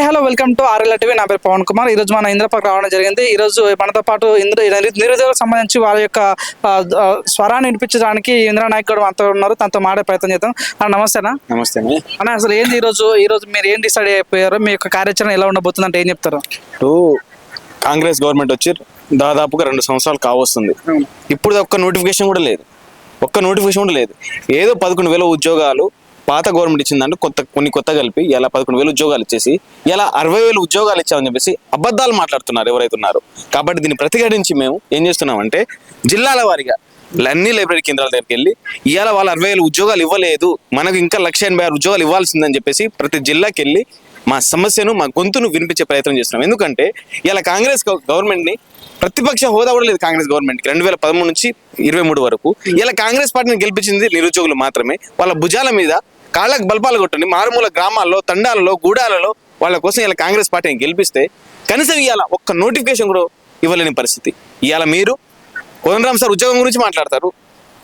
Hi hello welcome to RL TV. నా పేరు పవన్ కుమార్. ఈ రోజు మన ఇంద్రపాకు రావడం జరిగింది. ఈ రోజు మనతో పాటు ఇంద్ర నిరుద్యోగులకు సంబంధించి వాళ్ళ యొక్క స్వరాన్ని వినిపించడానికి ఇంద్రా నాయక్ కూడా మనతో ఉన్నారు. తనతో మాడే ప్రయత్నం చేద్దాం. నమస్తేనా నమస్తే అన్న. అసలు ఏంది ఈ రోజు ఈ రోజు మీరు ఏం డిసైడ్ అయిపోయారు? మీ యొక్క కార్యాచరణ ఎలా ఉండబోతుంది అంటే ఏం చెప్తారు? ఇప్పుడు కాంగ్రెస్ గవర్నమెంట్ వచ్చి దాదాపుగా రెండు సంవత్సరాలు కావస్తుంది. ఇప్పుడు ఒక్క నోటిఫికేషన్ కూడా లేదు. ఒక్క నోటిఫికేషన్ కూడా లేదు. ఏదో పదకొండు వేల ఉద్యోగాలు పాత గవర్నమెంట్ ఇచ్చిందంటే కొత్త కొన్ని కొత్త కలిపి ఇలా పదకొండు వేలు ఉద్యోగాలు ఇచ్చేసి ఇలా అరవై వేలు ఉద్యోగాలు ఇచ్చామని చెప్పేసి అబద్ధాలు మాట్లాడుతున్నారు ఎవరైతే ఉన్నారో. కాబట్టి దీన్ని ప్రతిఘటించి మేము ఏం చేస్తున్నామంటే జిల్లాల వారీగా అన్ని లైబ్రరీ కేంద్రాల దగ్గరికి వెళ్ళి ఇవాళ వాళ్ళు అరవై వేలు ఉద్యోగాలు ఇవ్వలేదు మనకు ఇంకా లక్ష ఎనభై ఆరు ఉద్యోగాలు ఇవ్వాల్సిందని చెప్పేసి ప్రతి జిల్లాకి వెళ్ళి మా సమస్యను మా గొంతును వినిపించే ప్రయత్నం చేస్తున్నాం. ఎందుకంటే ఇలా కాంగ్రెస్ గవ- గవర్నమెంట్ని ప్రతిపక్ష హోదా కూడా లేదు కాంగ్రెస్ గవర్నమెంట్కి. రెండు వేల పదమూడు నుంచి ఇరవై మూడు వరకు. ఇలా కాంగ్రెస్ పార్టీని గెలిపించింది నిరుద్యోగులు మాత్రమే. వాళ్ళ భుజాల మీద కాళ్ళకు బల్పాలు కొట్టండి మారుమూల గ్రామాల్లో తండాలలో గూడాలలో వాళ్ళ కోసం ఇలా కాంగ్రెస్ పార్టీని గెలిపిస్తే కనీసం ఇవాళ ఒక్క నోటిఫికేషన్ కూడా ఇవ్వలేని పరిస్థితి. ఇవాళ మీరు కోదండరామ్ సార్ ఉద్యోగం గురించి మాట్లాడతారు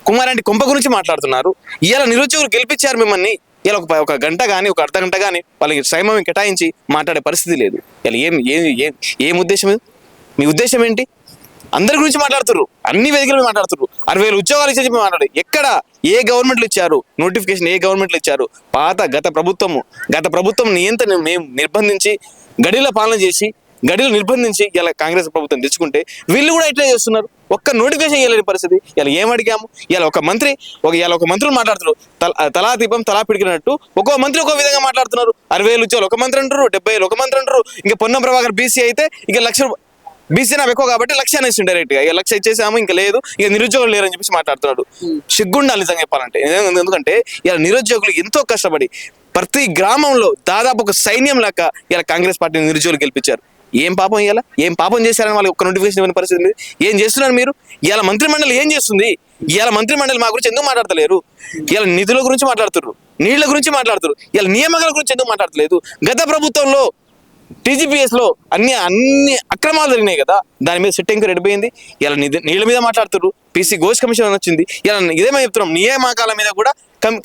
కుమారాంటి కొంప గురించి మాట్లాడుతున్నారు ఇవాళ నిరుద్యోగులు గెలిపించారు మిమ్మల్ని ఇలా ఒక ఒక గంట కానీ ఒక అర్ధ గంట కానీ వాళ్ళకి సమయం కేటాయించి మాట్లాడే పరిస్థితి లేదు. ఇలా ఏం ఏం ఏం ఏం ఉద్దేశం మీ ఉద్దేశం ఏంటి? అందరి గురించి మాట్లాడుతున్నారు అన్ని వేదికలు మాట్లాడుతున్నారు అరవై వేలు ఉద్యోగాలు ఇచ్చే చెప్పి మాట్లాడు. ఎక్కడ ఏ గవర్నమెంట్లు ఇచ్చారు? నోటిఫికేషన్ ఏ గవర్నమెంట్లు ఇచ్చారు? పాత గత ప్రభుత్వము గత ప్రభుత్వం నియంత్రణ మేము నిర్బంధించి గడిల పాలన చేసి గడిలు నిర్బంధించి ఇలా కాంగ్రెస్ ప్రభుత్వం తెచ్చుకుంటే వీళ్ళు కూడా ఇట్లా చేస్తున్నారు? ఒక్క నోటిఫికేషన్ ఇవ్వలేని పరిస్థితి. ఇలా ఏం అడిగాము? ఇలా ఒక మంత్రి ఒక ఇలా ఒక మంత్రులు మాట్లాడుతున్నారు తల- తలా దీపం తలా పిడికినట్టు ఒక్కో మంత్రి ఒక్కో విధంగా మాట్లాడుతున్నారు. అరవై వేలు ఉద్యోగాలు ఒక మంత్రి అంటారు డెబ్బై వేలు ఒక మంత్రి అంటారు ఇంకా పొన్నం ప్రభాకర్ బీసీ అయితే ఇక లక్ష బీసీ నాకు ఎక్కువ కాబట్టి లక్ష అనేసి డైరెక్ట్గా ఇక లక్ష ఇచ్చేసాము ఇంకా లేదు. ఇక నిరుద్యోగులు లేరని చెప్పేసి మాట్లాడుతున్నాడు. సిగ్గుండాలి నిజంగా చెప్పాలంటే. ఎందుకంటే- ఇలా నిరుద్యోగులు ఎంతో కష్టపడి ప్రతి గ్రామంలో దాదాపు ఒక సైన్యం లాగా ఇలా కాంగ్రెస్ పార్టీ నిరుద్యోగులు గెలిపించారు. ఏం పాపం ఇవాళ ఏం పాపం చేశారని వాళ్ళకి ఒక్క నోటిఫికేషన్ ఇవ్వని పరిస్థితి లేదు ఏం చేస్తున్నారు మీరు? ఇవాళ మంత్రి మండలి ఏం చేస్తుంది? ఇవాళ మంత్రి మండలి మా గురించి ఎందుకు మాట్లాడతలేరు? ఇవాళ నిధుల గురించి మాట్లాడుతున్నారు నీళ్ళ గురించి మాట్లాడుతున్నారు ఇవాళ నియామకాల గురించి ఎందుకు మాట్లాడతలేదు? గత ప్రభుత్వంలో టీజీపీఎస్లో అన్ని అన్ని అక్రమాలు జరిగినాయి కదా. దాని మీద సెట్ ఎంకర్ ఎడిపోయింది ఇలా నీళ్ళ మీద మాట్లాడుతున్నారు పీసీ గోష్ కమిషన్ అని వచ్చింది. ఇలా ఇదేమో చెప్తున్నాం. నియామకాల మీద కూడా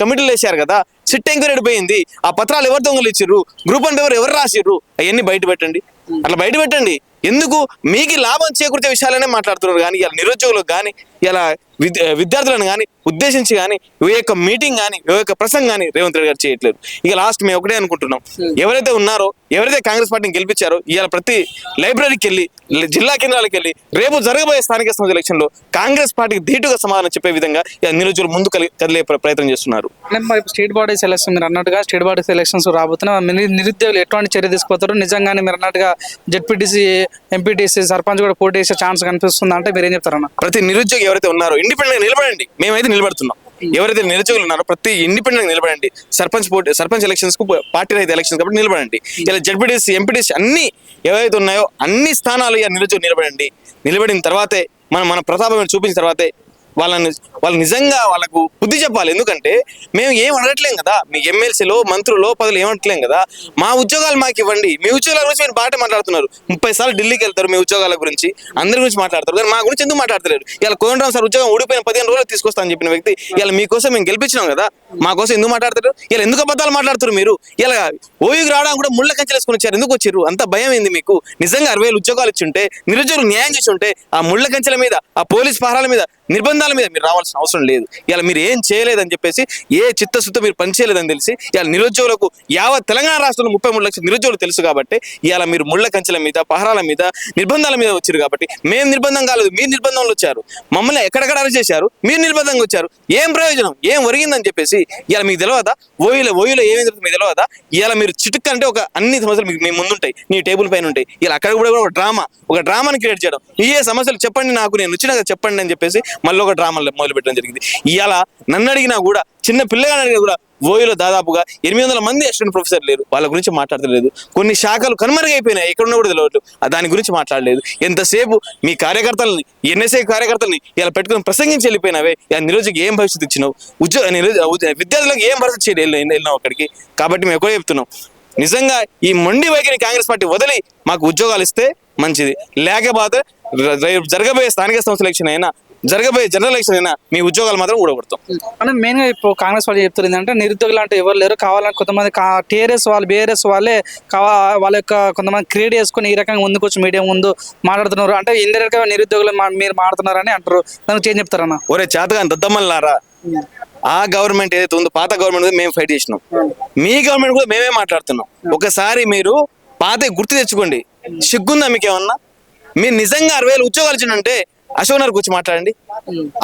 కమిటీలు వేశారు కదా. సిట్ ఎంక్వైరీ ఎడిపోయింది ఆ పత్రాలు ఎవరు దొంగలు ఇచ్చిర్రు? గ్రూప్ అండ్ ఎవరు ఎవరు రాసిర్రు? అవన్నీ బయట పెట్టండి. అట్లా బయట పెట్టండి. ఎందుకు? మీకు లాభం చేకూర్చే విషయాలనే మాట్లాడుతున్నారు. కానీ ఇలా నిరుద్యోగులకు కానీ ఇలా విద్య విద్యార్థులను కానీ ఉద్దేశించి కానీ ఏ యొక్క మీటింగ్ కానీ ఏ యొక్క ప్రసంగం కానీ రేవంత్ రెడ్డి గారు చేయట్లేదు. ఇక లాస్ట్ మేము ఒకటే అనుకుంటున్నాం. ఎవరైతే ఉన్నారో ఎవరైతే కాంగ్రెస్ పార్టీని గెలిపించారో ఇవాళ ప్రతి లైబ్రరీకి వెళ్ళి జిల్లా కేంద్రాలకు వెళ్ళి రేపు జరగబోయే స్థానిక సంస్థల ఎలక్షన్లో కాంగ్రెస్ పార్టీకి ధీటుగా సమాధానం చెప్పే విధంగా ఇలా నిరుద్యోగులు ముందు కదిలే ప్ర- ప్రయత్నం చేస్తున్నారు. స్టేట్ బాడీ సెలక్షన్ మీరు అన్నట్టుగా స్టేట్ బాడీ సెలక్షన్స్ రాబోతున్నాయి. నిరుద్యోగులు ఎటువంటి చర్య తీసుకుపోతారు నిజంగానే మీరు అన్నట్టుగా జెడ్పీటీసీ ఎంపీటీసీ సర్పంచ్ కూడా పోటీ చేసే ఛాన్స్ కనిపిస్తుందా అంటే మీరు ఏం చెప్తారన్న? ప్రతి నిరుద్యోగి ఎవరైతే ఉన్నారో ఇండిపెండెంట్ నిలబడండి. మేమైతే నిలబడుతున్నాం. ఎవరైతే నిరుద్యోగులు ఉన్నారో ప్రతి ఇండిపెండెంట్ నిలబడండి. సర్పంచ్ పోటీ సర్పంచ్ ఎలక్షన్స్కు పార్టీ రైతు ఎలక్షన్స్ కాబట్టి నిలబడండి. ఇలా జడ్పీటీసీ ఎంపీడిస్ అన్ని ఏవైతే ఉన్నాయో అన్ని స్థానాలు ఇక నిరుద్యోగులు నిలబడండి. నిలబడిన తర్వాతే మనం మన ప్రతాపం చూపించిన తర్వాతే వాళ్ళని వాళ్ళు నిజంగా వాళ్ళకు బుద్ధి చెప్పాలి. ఎందుకంటే మేము ఏం అడగట్లేం కదా? మీ ఎమ్మెల్సీలో మంత్రులు పదులు ఏం కదా? మా ఉద్యోగాలు మాకు ఇవ్వండి. మీ ఉద్యోగాల గురించి మీరు బాట మాట్లాడుతున్నారు. ముప్పై సార్లు ఢిల్లీకి వెళ్తారు మీ ఉద్యోగాల గురించి. అందరి గురించి మాట్లాడతారు. కానీ మా గురించి ఎందుకు మాట్లాడతలేరు? ఇలా కోదండరాం సార్ ఉద్యోగం ఊడిపోయిన పదిహేను రోజులు తీసుకొస్తా అని చెప్పిన వ్యక్తి ఇలా మీకోసం మేము గెలిపించినాం కదా? మా కోసం ఎందుకు మాట్లాడతారు ఇలా ఎందుకు అబద్ధాలు మాట్లాడుతారు మీరు? ఇలా ఓయూకి రావడానికి కూడా ముళ్ళ కంచెలు వేసుకుని వచ్చారు. ఎందుకు వచ్చారు? అంత భయం ఏంది మీకు? నిజంగా అరవై వేలు ఉద్యోగాలు ఇచ్చి ఉంటే నిరుద్యోగులు న్యాయం చేసి ఉంటే ఆ ముళ్ళ కంచెల మీద ఆ పోలీస్ పహారాల మీద నిర్బంధాల మీద మీరు రావాల్సిన అవసరం లేదు. ఇలా మీరు ఏం చేయలేదని చెప్పేసి ఏ చిత్తశుద్ధి మీరు పనిచేయలేదని తెలిసి ఇలా నిరుద్యోగులకు యావత్ తెలంగాణ రాష్ట్రంలో ముప్పై మూడు లక్షల నిరుద్యోగులు తెలుసు కాబట్టి ఇలా మీరు ముళ్ళ కంచెల మీద పహరాల మీద నిర్బంధాల మీద వచ్చారు కాబట్టి మేము నిర్బంధం కాలేదు మీరు నిర్బంధంలో వచ్చారు. మమ్మల్ని ఎక్కడెక్కడ అరెస్ట్ చేశారు మీరు నిర్బంధంగా వచ్చారు. ఏం ప్రయోజనం ఏం ఒరిగిందని చెప్పేసి ఇలా మీకు తెలియదా ఓయిలో ఓయిలో ఏమేమి జరుగుతుంది మీకు తెలియదా ఇలా మీరు చిటుక్ అంటే ఒక అన్ని సమస్యలు మీకు మీ ముందుంటాయి. నీ టేబుల్ పైన ఉంటాయి. ఇలా అక్కడ కూడా ఒక డ్రామా ఒక డ్రామాని క్రియేట్ చేయడం. ఏ సమస్యలు చెప్పండి నాకు నేను వచ్చినాక చెప్పండి అని చెప్పేసి మళ్ళీ ఒక డ్రామా మొదలు పెట్టడం జరిగింది. ఇవాళ నన్ను అడిగినా కూడా చిన్న పిల్లగాని అడిగినా కూడా ఓయిలో దాదాపుగా ఎనిమిది వందల మంది అసిస్టెంట్ ప్రొఫెసర్ లేరు. వాళ్ళ గురించి మాట్లాడలేదు కొన్ని శాఖలు కనుమరుగైపోయినాయి. ఎక్కడున్నా కూడా తెలియదు దాని గురించి మాట్లాడలేదు. ఎంతసేపు మీ కార్యకర్తలని ఎన్ఎస్ఐ కార్యకర్తలని ఇలా పెట్టుకుని ప్రసంగించి వెళ్ళిపోయినావే? ఇలా ఏం భవిష్యత్తు ఇచ్చినావు? ఉద్యోగ విద్యార్థులకు ఏం భరోసా చేయలేదు వెళ్ళినావు అక్కడికి. కాబట్టి మేము ఎక్కువ చెప్తున్నాం. నిజంగా ఈ మొండి వైఖరి కాంగ్రెస్ పార్టీ వదిలి మాకు ఉద్యోగాలు ఇస్తే మంచిది. లేకపోతే రేపు జరగబోయే స్థానిక సంస్థల ఎలక్షన్ అయినా జరగబోయే జనరల్ ఎలక్షన్ అయినా మీ ఉద్యోగాలు మాత్రం ఊడగొడతాం. అంటే మెయిన్గా ఇప్పుడు కాంగ్రెస్ వాళ్ళు చెప్తారు ఏంటంటే నిరుద్యోగులు అంటే ఎవరు లేరు. కావాలని కొంతమంది టీఆర్ఎస్ వాళ్ళు బీఆర్ఎస్ వాళ్ళే కావా వాళ్ళ యొక్క కొంతమంది క్రియేట్ చేసుకుని ఈ రకంగా ముందుకు వచ్చి మీడియా ముందు మాట్లాడుతున్నారు. అంటే ఇండైరెక్ట్గా నిరుద్యోగులు మీరు మాట్లాడుతున్నారని అంటారు. దానికి ఏం చెప్తారన్న? ఒరే చేతగాని దద్దమ్మలారా ఆ గవర్నమెంట్ ఏదైతే ఉందో పాత గవర్నమెంట్ మేము ఫైట్ చేసినాం. మీ గవర్నమెంట్ కూడా మేమే మాట్లాడుతున్నాం. ఒకసారి మీరు పాత గుర్తు తెచ్చుకోండి. సిగ్గుందా మీకు ఏమన్నా మీరు నిజంగా అరవై వేలు ఉద్యోగాలు ఇచ్చినంటే అశోక్ నగర్కి వచ్చి మాట్లాడండి.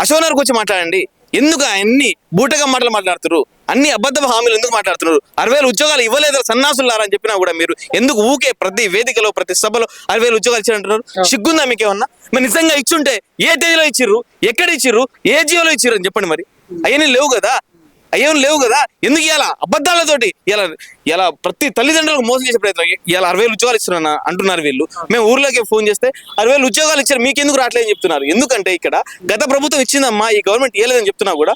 అశోక్ నగర్కి వచ్చి మాట్లాడండి. ఎందుకు అన్ని బూటగా మాటలు మాట్లాడుతున్నారు? అన్ని అబద్ధ హామీలు ఎందుకు మాట్లాడుతున్నారు? అరవై ఉద్యోగాలు ఇవ్వలేదు సన్నాసులారా అని చెప్పినా కూడా మీరు? ఎందుకు ఊకే ప్రతి వేదికలో ప్రతి సభలో అరవై ఉద్యోగాలు ఇచ్చారంటున్నారు? సిగ్గుందా మీకు ఏమన్నా మరి నిజంగా ఇచ్చుంటే ఏ తేదీలో ఇచ్చిర్రు? ఎక్కడ ఇచ్చిర్రు? ఏ జియోలో ఇచ్చిర్రు అని చెప్పండి మరి. అవన్నీ లేవు కదా. అయ్యేం లేవు కదా? ఎందుకు ఇలా అబద్ధాలతోటి. ఇలా ఇలా ప్రతి తల్లిదండ్రులకు మోసం చేసే ప్రయత్నం. ఇలా అరవై ఉద్యోగాలు ఇస్తున్నా అంటున్నారు వీళ్ళు. మేము ఊర్లోకి ఫోన్ చేస్తే అరవై ఉద్యోగాలు ఇచ్చారు మీకు ఎందుకు రావట్లేదని చెప్తున్నారు. ఎందుకంటే ఇక్కడ గత ప్రభుత్వం ఇచ్చిందమ్మా ఈ గవర్నమెంట్ ఇవ్వలేదని చెప్తున్నా కూడా.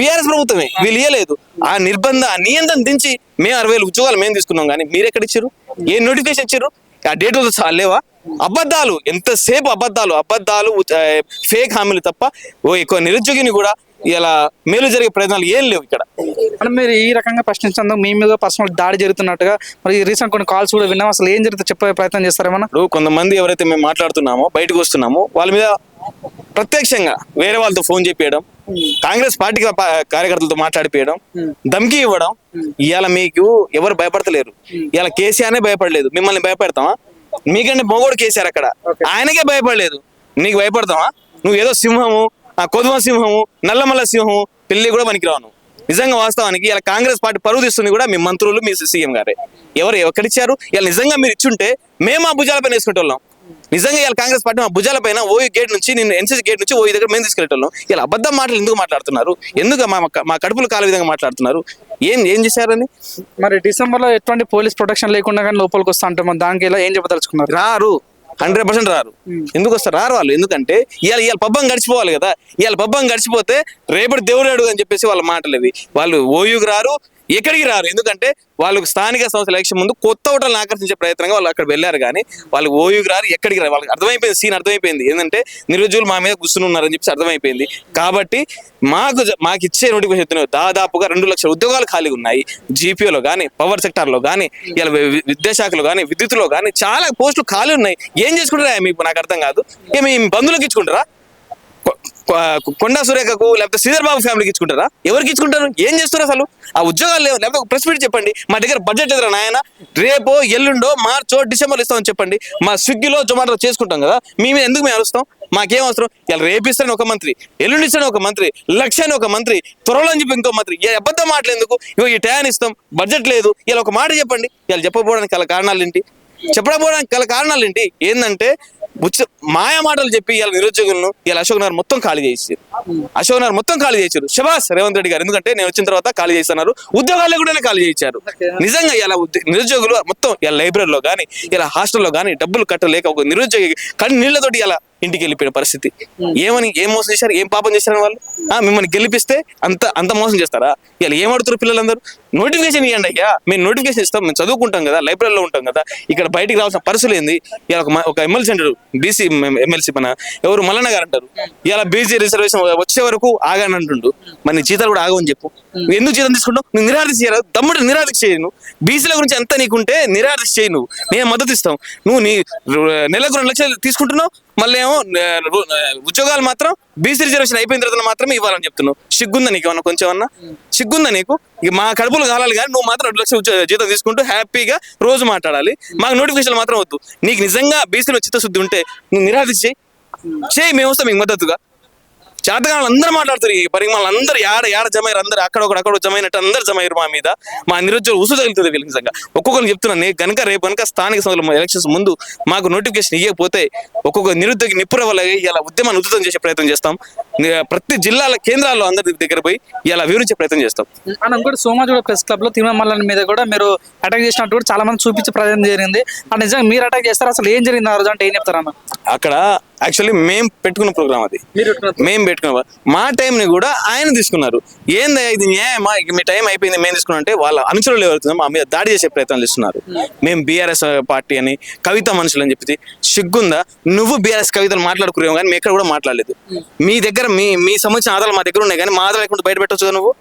బీఆర్ఎస్ ప్రభుత్వమే. వీళ్ళు ఇవ్వలేదు ఆ నిర్బంధ నియంత్రణ దించి మేము అరవై ఉద్యోగాలు మేము తీసుకున్నాం కానీ మీరు ఎక్కడ ఇచ్చారు? ఏ నోటిఫికేషన్ ఇచ్చారు? ఆ డేట్ లేవా? అబద్ధాలు. ఎంతసేపు అబద్ధాలు? అబద్ధాలు ఫేక్ హామీలు తప్ప ఓ ఎక్కువ నిరుద్యోగిని కూడా ఇలా మేలు జరిగే ప్రయత్నాలు ఏం లేవు ఇక్కడ. మీరు ఈ రకంగా ప్రశ్నించేందుకు మీ మీద పర్సనల్ దాడి జరుగుతున్నట్టుగా మరి రీసెంట్ కొన్ని కాల్స్ కూడా విన్నాం. అసలు ఏం జరుగుతుందో చెప్పే ప్రయత్నం చేస్తారేమన్నా ఇప్పుడు కొంతమంది ఎవరైతే మేము మాట్లాడుతున్నామో బయటకు వస్తున్నామో వాళ్ళ మీద ప్రత్యక్షంగా వేరే వాళ్ళతో ఫోన్ చెప్పేయడం కాంగ్రెస్ పార్టీ కార్యకర్తలతో మాట్లాడిపోయడం ధమ్కి ఇవ్వడం ఇవాళ మీకు ఎవరు భయపడతలేరు. ఇవాళ కేసీఆర్నే భయపడలేదు. మిమ్మల్ని భయపెడతామా? మీకంటే మొగోడు కేసీఆర్ అక్కడ. ఆయనకే భయపడలేదు. నీకు భయపడతావా నువ్వు ఏదో సింహము కొదువ సింహము నల్లమల్ల సింహము పెళ్ళి కూడా పనికిరావు నువ్వు నిజంగా వాస్తవానికి ఇలా కాంగ్రెస్ పార్టీ పరువు తీస్తుంది కూడా మీ మంత్రులు మీ సీఎం గారే. ఎవరు ఎక్కడిచ్చారు ఇలా నిజంగా మీరు ఇచ్చుంటే మేము ఆ భుజాలపైన వేసుకుంటాం నిజంగా ఇలా కాంగ్రెస్ పార్టీ మా భుజాల పైన ఓయూ గేట్ నుంచి నేను ఎన్సీసీ గేట్ నుంచి ఓయూ దగ్గర మేము తీసుకెళ్ళటం ఇలా అబద్ధం మాటలు ఎందుకు మాట్లాడుతున్నారు? ఎందుకు మా మా కడుపులు కాల విధంగా మాట్లాడుతున్నారు? ఏం ఏం చేశారని? మరి డిసెంబర్లో ఎటువంటి పోలీస్ ప్రొటెక్షన్ లేకుండా కానీ లోపలికి వస్తా అంటే దానికి ఇలా ఏం చెప్పదలుచుకున్నారు? రారు. హండ్రెడ్ పర్సెంట్ రారు. ఎందుకు వస్తారు? రారు వాళ్ళు. ఎందుకంటే ఇవాళ ఇవాళ పబ్బం గడిచిపోవాలి కదా. ఇవాళ పబ్బం గడిచిపోతే రేపటి దేవుడు అడుగు అని చెప్పేసి వాళ్ళ మాటలు ఇవి వాళ్ళు ఓయూకి రారు ఎక్కడికి రారు. ఎందుకంటే వాళ్ళకు స్థానిక సంస్థల ఎలక్షన్ ముందు కొత్త ఓటర్లను ఆకర్షించే ప్రయత్నంగా వాళ్ళు అక్కడ వెళ్ళారు కానీ వాళ్ళు ఓయూకి రారు ఎక్కడికి రారు. వాళ్ళకి అర్థమైపోయింది సీన్ అర్థమైపోయింది. ఏంటంటే నిరుద్యోగులు మా మీద కూర్చుని ఉన్నారని చెప్పి అర్థమైపోయింది. కాబట్టి మాకు మాకు ఇచ్చే నోటిఫికేషన్ దాదాపుగా రెండు లక్షల ఉద్యోగాలు ఖాళీగా ఉన్నాయి. జీపీఓలో కానీ పవర్ సెక్టార్లో కానీ ఇలా విద్యాశాఖలో కానీ విద్యుత్లో కానీ చాలా పోస్టులు ఖాళీ ఉన్నాయి. ఏం చేసుకుంటారా? మీకు నాకు అర్థం కాదు. ఏమి? బంధువులకు ఇచ్చుకుంటారా? కొండా సురేఖకు లేకపోతే శ్రీధర్ బాబు ఫ్యామిలీకి ఇచ్చుకుంటారా? ఎవరికి ఇచ్చుకుంటారు? ఏం చేస్తారు అసలు? ఆ ఉద్యోగాలు లేవు. లేకపోతే ఒక ప్రెస్ మీట్ చెప్పండి. మా దగ్గర బడ్జెట్ ఎదురా నాయన? రేపో ఎల్లుండో మార్చో డిసెంబర్ ఇస్తామని చెప్పండి. మా స్విగ్గీలో జొమాటో చేసుకుంటాం కదా మేము ఎందుకు మేము అరుస్తాం? మాకేం అవసరం? ఇలా రేపిస్తాను ఒక మంత్రి ఎల్లుండి ఇస్తాను ఒక మంత్రి లక్ష అని ఒక మంత్రి త్వరలో అని చెప్పి ఇంకో మంత్రి. అబద్ధం మాటలు ఎందుకు ఇగో ఈ టయాన్ ఇస్తాం. బడ్జెట్ లేదు. ఇలా ఒక మాట చెప్పండి. ఇలా చెప్పకపోవడానికి గల కారణాలు ఏంటి? చెప్పకపోవడానికి గల కారణాలు ఏంటి? ఏంటంటే ఉచ్చ మాయ మాటలు చెప్పి ఇలా నిరుద్యోగులను ఇలా అశోక్ నగర్ మొత్తం ఖాళీ చేసి అశోక్ నగర్ మొత్తం ఖాళీ చేశారు శబాస్ రేవంత్ రెడ్డి గారు. ఎందుకంటే నేను వచ్చిన తర్వాత ఖాళీ చేస్తున్నారు. ఉద్యోగాల్లో కూడా ఖాళీ చేయించారు. నిజంగా ఇలా నిరుద్యోగులు మొత్తం ఇలా లైబ్రరీలో కానీ ఇలా హాస్టల్లో కానీ డబ్బులు కట్టలేక ఒక నిరుద్యోగి కళ్ళు నీళ్ళతోటి ఇలా ఇంటికి వెళ్ళిపోయిన పరిస్థితి ఏమని ఏం మోసం చేశారు ఏం పాపం చేశారు వాళ్ళు? మిమ్మల్ని గెలిపిస్తే అంత అంత మోసం చేస్తారా? ఇలా ఏం అడుగుతారు పిల్లలందరూ? నోటిఫికేషన్ ఇవ్వండి అయ్యా. మేము నోటిఫికేషన్ ఇస్తాం మేము చదువుకుంటాం కదా లైబ్రరీలో ఉంటాం కదా. ఇక్కడ బయటికి రావాల్సిన పరిస్థితులు ఏంది? ఇలా ఒక ఎమ్మెల్సీ అంటారు బీసీ ఎమ్మెల్సీ మన ఎవరు? మల్లన్న గారు అంటారు. ఇలా బీసీ రిజర్వేషన్ వచ్చే వరకు ఆగాని అంటుండు. మరి నీ జీతాలు కూడా ఆగవని చెప్పు. నువ్వు ఎందుకు జీతం తీసుకుంటావు నువ్వు నిరాదీక్ష చేయరా? తమ్ముడు నిరాదీక్ష చేయి నువ్వు బీసీల గురించి ఎంత నీకుంటే నిరాదీక్ష చేయి నువ్వు నేను మద్దతు ఇస్తాం. నువ్వు నీ నెలకు రెండు లక్షలు తీసుకుంటున్నావు మళ్ళీ ఏమో ఉద్యోగాలు మాత్రం బీసీ రిజర్వేషన్ అయిపోయిన తర్వాత మాత్రమే ఇవ్వాలని చెప్తున్నావు. సిగ్గుందా నీకు ఏమన్నా కొంచెం అన్నా సిగ్గుందా నీకు? మా కడుపులు కాలాలి కానీ నువ్వు మాత్రం రెండు లక్షలు జీతం తీసుకుంటూ హ్యాపీగా రోజు మాట్లాడాలి. మాకు నోటిఫికేషన్ మాత్రం వద్దు. నీకు నిజంగా బీసీలో చిత్తశుద్ధి ఉంటే నువ్వు చేయి. చేయి మేము వస్తాం మీకు మద్దతుగా. చేతగాళ్ళు అందరూ మాట్లాడుతారు ఈ పరిమాణాలు అందరూ యాడ యాడ జమైరు అందరు అక్కడ ఒకడు అక్కడ జమైనట్టు అందరు జమైరు మా మీద. మా నిరుద్యోగ ఉసు తగులుతుంది వీళ్ళకి నిజంగా. ఒక్కొక్కరు చెప్తున్నాను నేను కనుక రేపు కనుక స్థానిక సంస్థలు ఎలక్షన్స్ ముందు మాకు నోటిఫికేషన్ ఇవ్వకపోతే ఒక్కొక్క నిరుద్యోగి నిప్పుర వల్ల ఇలా ఉద్యమాన్ని ఉధృతం చేసే ప్రయత్నం చేస్తాం. ప్రతి జిల్లాల కేంద్రాల్లో అందరి దగ్గర పోయి ఇలా వివరించే ప్రయత్నం చేస్తాం. మనం కూడా సోమాజుడ ప్రెస్ క్లబ్లో తిరుమల మీద కూడా మీరు అటాక్ చేసినట్టు కూడా చాలా మంది చూపించే ప్రయత్నం జరిగింది. ఆ నిజంగా మీరు అటాక్ చేస్తారు? అసలు ఏం జరిగింది ఆ రోజు అంటే ఏం చెప్తారన్న? అక్కడ యాక్చువల్లీ మేము పెట్టుకున్న ప్రోగ్రామ్ అది. మేము పెట్టుకున్న మా టైంని కూడా ఆయన తీసుకున్నారు. ఏంది ఇది న్యాయమా? మీ టైం అయిపోయింది మేము తీసుకున్నాం అంటే వాళ్ళ అనుచరులు ఎవరుతుందో మా మీద దాడి చేసే ప్రయత్నాలు ఇస్తున్నారు మేము. బీఆర్ఎస్ పార్టీ అని కవిత మనుషులు అని చెప్పి సిగ్గుందా? నువ్వు బీఆర్ఎస్ కవితలు మాట్లాడుకున్నావు కానీ మేము ఎక్కడ కూడా మాట్లాడలేదు. మీ దగ్గర మీ మీ సంబంధించిన ఆధారాలు మా దగ్గర ఉన్నాయి కానీ మా ఆధారాలు లేకుండా బయట పెట్టవచ్చు నువ్వు?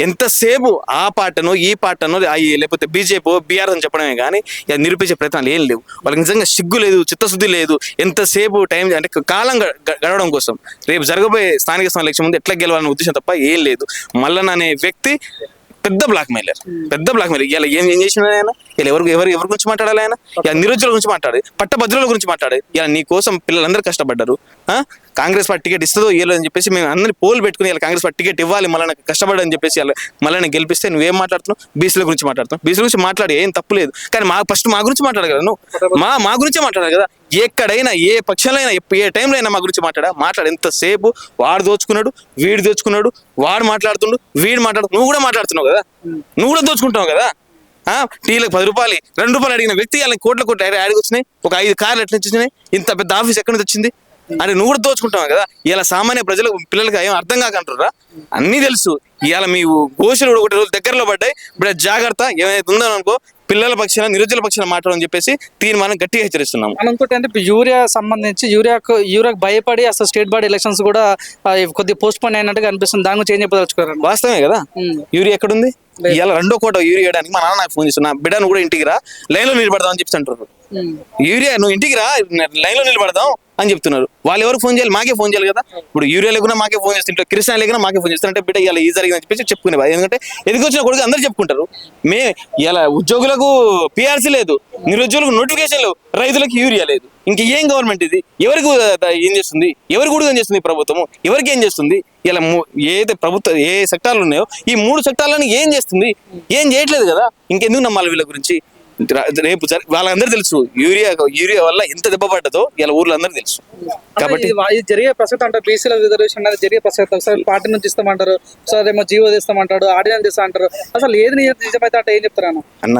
ఎంతసేపు ఆ పాటను ఈ పాటను లేకపోతే బీజేపీ బీఆర్ అని చెప్పడమే కానీ నిరూపించే ప్రయత్నాలు ఏం లేవు. వాళ్ళకి నిజంగా సిగ్గు లేదు చిత్తశుద్ధి లేదు. ఎంతసేపు టైం అంటే కాలం గ- గడవడం కోసం. రేపు జరగబోయే స్థానిక సంస్థల ముందు ఎట్లా గెలవాలనే ఉద్దేశం తప్ప ఏం లేదు. మల్లన్న అనే వ్యక్తి పెద్ద బ్లాక్ మెయిలర్. పెద్ద బ్లాక్ మెయిలర్. ఇలా ఏం ఏం చేసిన ఆయన? ఇలా ఎవరు ఎవరు ఎవరి గురించి మాట్లాడాలి ఆయన? ఇలా నిరుద్యోగుల గురించి మాట్లాడాలి పట్టభద్రుల గురించి మాట్లాడు. ఇలా నీ కోసం పిల్లలందరూ కష్టపడ్డారు. ఆ? కాంగ్రెస్ పార్టీ టికెట్ ఇస్తుందో ఇవ్వలేదు అని చెప్పేసి మేము అందరినీ పోల్ పెట్టుకుని ఇలా కాంగ్రెస్ పార్టీ టికెట్ ఇవ్వాలి మళ్ళీ నాకు కష్టపడని చెప్పేసి మళ్ళీ గెలిపిస్తే నువ్వేం మాట్లాడుతున్నావు? బీసీల గురించి మాట్లాడుతున్నావు. బీసీల గురించి మాట్లాడి ఏం తప్పు లేదు. కానీ మా ఫస్ట్ మా గురించి మాట్లాడాలి కదా నువ్వు. మా మా గురించే మాట్లాడాలి కదా. ఎక్కడైనా ఏ పక్షంలో అయినా ఏ టైంలో అయినా మా గురించి మాట్లాడా? మాట్లాడు. ఎంతసేపు వాడు దోచుకున్నాడు వీడు దోచుకున్నాడు వాడు మాట్లాడుతుండు వీడు మాట్లాడు నువ్వు కూడా మాట్లాడుతున్నావు కదా. నువ్వు కూడా దోచుకుంటావు కదా. టీలకు పది రూపాయలు రెండు రూపాయలు అడిగిన వ్యక్తి వాళ్ళకి కోట్ల కోట్ల యాడికి వచ్చినాయి. ఒక ఐదు కార్లు ఎట్లా వచ్చినాయి ఇంత పెద్ద ఆఫీస్ ఎక్కడి నుంచి వచ్చింది? అంటే నువ్వు కూడా దోచుకుంటావు కదా? ఇలా సామాన్య ప్రజలకు పిల్లలకి ఏం అర్థం కాకంటారా అన్నీ తెలుసు. ఇవాళ మీ గోషులు ఒకటి రోజు దగ్గరలో పడ్డాయి. ఇప్పుడు జాగ్రత్త ఏమైతే ఉందో అనుకో పిల్లల పక్షాన నిరుద్యోగుల పక్షాన మాట్లాడని చెప్పేసి తీర్మానం గట్టిగా హెచ్చరిస్తున్నాము. మనం ఇంకోటి అంటే యూరియా సంబంధించి యూరియాకు యూరియాకు భయపడి అసలు స్టేట్ బాడీ ఎలక్షన్స్ కూడా ఆ, కొద్దిగా పోస్ట్ పోన్ అయినట్టుగా అనిపిస్తుంది. దాని గురించి ఏం చెప్పదలుచుకోరండి వాస్తవమే కదా? యూరియా ఎక్కడుంది? ఇవాళ రెండో కోట యూరియా వేయడానికి మా నాన్న నాకు ఫోన్ చేస్తున్నా బిడ్డ నువ్వు కూడా ఇంటికి రా. లైన్లో నిలబడదాం అని చెప్పి అంటారు యూరియా నువ్వు ఇంటికి రా. లైన్లో నిలబడదాం. అని చెప్తున్నారు. వాళ్ళు ఎవరు ఫోన్ చేయాలి? మాకే ఫోన్ చేయాలి కదా? ఇప్పుడు యూరియా లేకుండా మాకే ఫోన్ చేస్తుంటే కిరసన లేకుండా మాకే ఫోన్ చేస్తుంటే బిడ్డ ఇలా ఈ జరిగిందని చెప్పేసి చెప్పుకునేవారు ఎందుకంటే ఎదిగొచ్చిన కొడుకు అందరూ చెప్పుకుంటారు. మే ఇలా ఉద్యోగులకు పిఆర్సీ లేదు. నిరుద్యోగులకు నోటిఫికేషన్ లేవు. రైతులకు యూరియా లేదు. ఇంక ఏం గవర్నమెంట్ ఇది? ఎవరికి ఏం చేస్తుంది? ఎవరికి కూడా ఏం చేస్తుంది ప్రభుత్వము? ఎవరికి ఏం చేస్తుంది? ఇలా ఏదైతే ప్రభుత్వ ఏ సెక్టార్లు ఉన్నాయో ఈ మూడు సెక్టార్లను ఏం చేస్తుంది? ఏం చేయట్లేదు కదా? ఇంకెందుకు నమ్మాలి వీళ్ళ గురించి? రేపు వాళ్ళందరూ తెలుసు యూరియా యూరియా వల్ల ఎంత దెబ్బ పడ్డదో ఇలా ఊర్లో అందరూ తెలుసు కాబట్టి జరిగే ప్రసక్తి అంటారు బీసీల రిజర్వేషన్ అనేది జరిగే ప్రసక్తి ఒకసారి పార్టీ నుంచి ఇస్తామంటారు ఒకసారి ఏమో జీవో తీస్తామంటాడు ఆర్డినెన్స్ అంటారు. అసలు ఏది నిజ- నిజమైతే అంటే ఏం చెప్తారు అన్న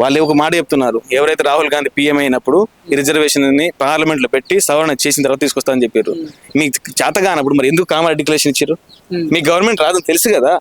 వాళ్ళు ఒక మాట చెప్తున్నారు. ఎవరైతే రాహుల్ గాంధీ పీఎం అయినప్పుడు ఈ రిజర్వేషన్ని పార్లమెంట్లో పెట్టి సవరణ చేసిన తర్వాత తీసుకొస్తామని చెప్పారు. మీకు చేత కానప్పుడు మరి ఎందుకు కామన్ డిక్లరేషన్ ఇచ్చారు? మీ గవర్నమెంట్ రాదని తెలుసు కదా.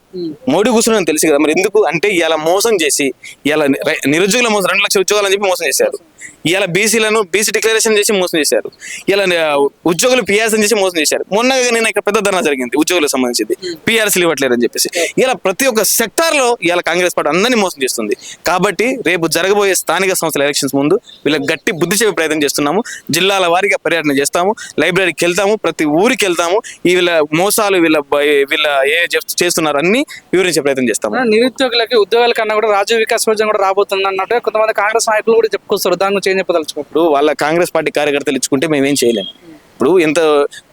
మోడీ కూర్చుని తెలుసు కదా. మరి ఎందుకు? అంటే ఇలా మోసం చేసి ఇలా నిరుద్యోగుల మోసం రెండు లక్షల ఉద్యోగాలు అని చెప్పి మోసం చేశారు. ఇలా బీసీలను బీసీ డిక్లరేషన్ చేసి మోసం చేశారు. ఇలా ఉద్యోగులు పిఆర్సీ చేసి మోసం చేశారు. మొన్న నేను ఇక్కడ పెద్ద ధర్నా జరిగింది ఉద్యోగులకు సంబంధించింది. పిఆర్సీలు ఇవ్వట్లేరు అని చెప్పేసి. ఇలా ప్రతి ఒక్క సెక్టార్లో ఇలా కాంగ్రెస్ పార్టీ అందరినీ మోసం చేస్తుంది. కాబట్టి రేపు జరగబోయే స్థానిక సంస్థల ఎలక్షన్స్ ముందు వీళ్ళకి గట్టి బుద్ధి చెప్పే ప్రయత్నం చేస్తున్నాము. జిల్లాల వారీగా పర్యటన చేస్తాము. లైబ్రరీకి వెళ్తాము. ప్రతి ఊరికి వెళ్తాము. ఈ వీళ్ళ మోసాలు వీళ్ళ వీళ్ళ ఏ చేస్తు- చేస్తున్నారు అన్ని వివరించే ప్రయత్నం చేస్తాము. నిరుద్యోగులకి ఉద్యోగాల కన్నా కూడా రాజీవ్ వికాస్ యోజన కూడా రాబోతుంది అన్నట్టు కొంతమంది కాంగ్రెస్ నాయకులు కూడా చెప్పుకొస్తారు. దాని చేంజ్ చెప్పదలుచుకో ఇప్పుడు వాళ్ళ కాంగ్రెస్ పార్టీ కార్యకర్తలు ఇచ్చుకుంటే మేమేం చేయలేము ఇప్పుడు ఎంత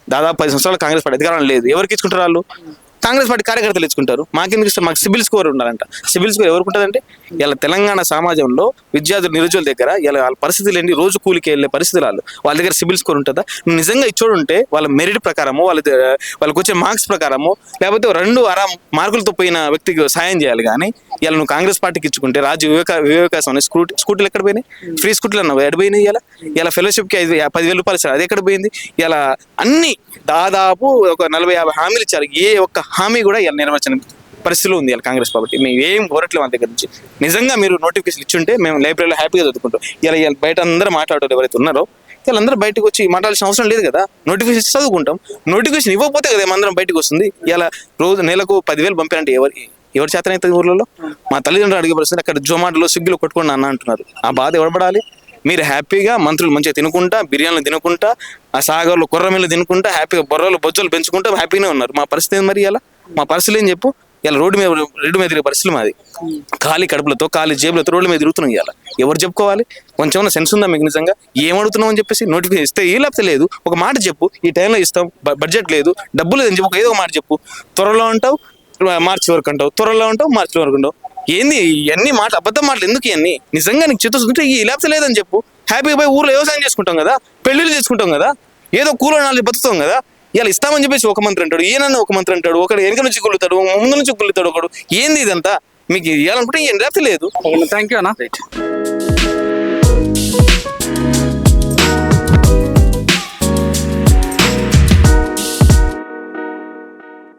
దాదాపు పది సంవత్సరాలు కాంగ్రెస్ పార్టీ అధికారం లేదు. ఎవరికి ఇచ్చుకుంటారు వాళ్ళు? కాంగ్రెస్ పార్టీ కార్యకర్తలు ఇచ్చుకుంటారు. మాకెందుకు ఇస్తారు మాకు సిబిల్ స్కోర్ ఉండాలంట. సిబిల్ స్కోర్ ఎవరికి ఉంటుందంటే ఇలా తెలంగాణ సమాజంలో విద్యార్థులు నిరుజుల దగ్గర ఇలా వాళ్ళ పరిస్థితులు ఏంటి రోజు కూలికి వెళ్ళే పరిస్థితులు వాళ్ళు. వాళ్ళ దగ్గర సిబిల్ స్కోర్ ఉంటుందా? నిజంగా ఇచ్చోడు ఉంటే వాళ్ళ మెరిట్ ప్రకారము వాళ్ళ వాళ్ళకి వచ్చే మార్క్స్ ప్రకారమో లేకపోతే రెండు అరా మార్కులతో పోయిన వ్యక్తికి సాయం చేయాలి కానీ ఇలా నువ్వు కాంగ్రెస్ పార్టీకి ఇచ్చుకుంటే రాజు వివేక వివేకాసం అనే స్కూటీ స్కూటీలు ఎక్కడ పోయినాయి? ఫ్రీ స్కూటీలు అన్నావు ఎక్కడ పోయినాయి ఇలా ఇలా ఫెలోషిప్కి ఐదు పదివేల రూపాయలు ఇచ్చారు అది ఎక్కడ పోయింది? ఇలా అన్ని దాదాపు ఒక నలభై యాభై హామీలు ఇచ్చారు. ఏ ఒక్క హామీ కూడా ఇలా నిర్వచన పరిస్థితిలో ఉంది ఇలా కాంగ్రెస్ పార్టీ. మేము ఏం కోరట్లేదు మన దగ్గర నుంచి. నిజంగా మీరు నోటిఫికేషన్ ఇచ్చుంటే మేము లైబ్రరీలో హ్యాపీగా చదువుకుంటాం. ఇలా ఇలా బయట అందరూ మాట్లాడారు ఎవరైతే ఉన్నారో వీళ్ళందరూ బయటకు వచ్చి మాట్లాడాల్సిన అవసరం లేదు కదా. నోటిఫికేషన్ ఇచ్చి చదువుకుంటాం. నోటిఫికేషన్ ఇవ్వకపోతే కదా అందరం బయటకు వస్తుంది? ఇలా రోజు నెలకు పదివేలు పంపారంటే ఎవరు ఎవరి చేతనైతే ఊర్లలో? మా తల్లిదండ్రులు అడిగే పరిస్థితి అక్కడ జొమాటోలో స్విగ్గీలో కొట్టుకోండి అన్న అంటున్నారు. ఆ బాధ ఎవడబడాలి మీరు హ్యాపీగా మంత్రులు మంచిగా తినుకుంటా బిర్యానీలు తినుకుంటా ఆ సాగర్లు కొర్రమీళ్ళు తినుకుంటా హ్యాపీగా బొర్రలు బొజ్జలు పెంచుకుంటా హ్యాపీగానే ఉన్నారు. మా పరిస్థితి ఏంది మరి ఇలా మా పరిస్థితులు ఏం చెప్పు? ఇలా రోడ్డు మీద రోడ్డు మీద తిరిగే పరిస్థితులు మాది. ఖాళీ కడుపులతో ఖాళీ జేబులతో రోడ్డు మీద తిరుగుతున్నాం ఇవాళ ఎవరు చెప్పుకోవాలి? కొంచెం సెన్స్ ఉందా మీకు నిజంగా? ఏమడుతున్నావు అని చెప్పేసి నోటిఫికేషన్ ఇస్తే ఏ లేకపోతే లేదు. ఒక మాట చెప్పు ఈ టైంలో ఇస్తాం బడ్జెట్ లేదు డబ్బులు లేదని చెప్పు ఒక ఏదో ఒక మాట చెప్పు. త్వరలో అంటావు మార్చి వరకు అంటావు త్వరలో ఉంటావు మార్చి వరకు ఉంటావు ఏంది ఇవన్నీ మాట అబద్ధం మాటలు ఎందుకు ఇవన్నీ నిజంగా నీకు చిత్తశుద్ధి ఈ లేకపోతే లేదని చెప్పు. హ్యాపీగా పోయి ఊర్లో వ్యవసాయం చేసుకుంటాం కదా పెళ్ళిళ్ళు చేసుకుంటాం కదా ఏదో కూల నాలుగు బతుకుతాం కదా ఇలా ఇస్తామని చెప్పేసి ఒక మంత్రి అంటాడు ఈయన ఒక మంత్రి అంటాడు ఒకడు వెనక నుంచి గుల్లుతాడు ముందు నుంచి గుల్లుతాడు ఒకడు. ఏంది ఇదంతా? మీకు ఇవ్వాలనుకుంటే ఏం లేకపోతే లేదు. థ్యాంక్ యూ అన్న.